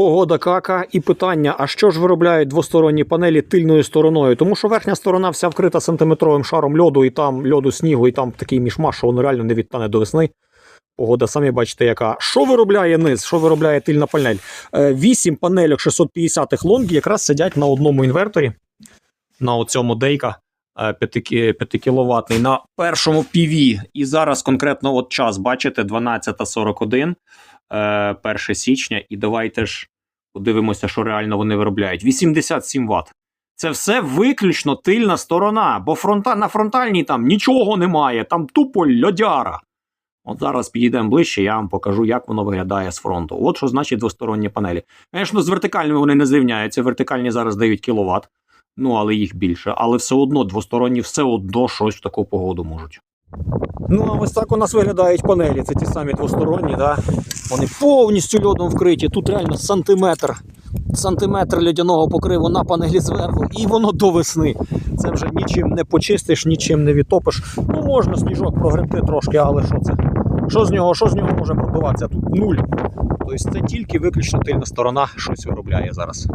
Погода кака і питання: а що ж виробляють двосторонні панелі тильною стороною? Тому що верхня сторона вся вкрита сантиметровим шаром льоду, і там льоду снігу, і там такий мішмаш, що воно реально не відтане до весни. Погода, самі бачите, яка. Що виробляє низ? Що виробляє тильна панель? Е, Вісім панельок 650-х лонг якраз сидять на одному інверторі, на оцьому дейка 5, 5 кіловатний, на першому PV. І зараз конкретно от час, бачите, 12.41, е, 1 січня. І давайте ж подивимося, що реально вони виробляють. 87 Вт. Це все виключно тильна сторона, бо фронта, на фронтальній там нічого немає, там тупо льодяра. От зараз підійдемо ближче, я вам покажу, як воно виглядає з фронту. От що значить двосторонні панелі. Звісно, з вертикальними вони не зрівняються. Вертикальні зараз дають кіловат, ну але їх більше. Але все одно двосторонні все одно щось в таку погоду можуть. Ну, а ось так у нас виглядають панелі. Це ті самі двосторонні, да? Вони повністю льодом вкриті. Тут реально сантиметр. Сантиметр льодяного покриву на панелі зверху, і воно до весни. Це вже нічим не почистиш, нічим не відтопиш. Ну, можна сніжок прогребти трошки, але що це? Що з нього, що з нього може пробиватися? Тут нуль. Тобто це тільки виключно тильна сторона щось виробляє зараз.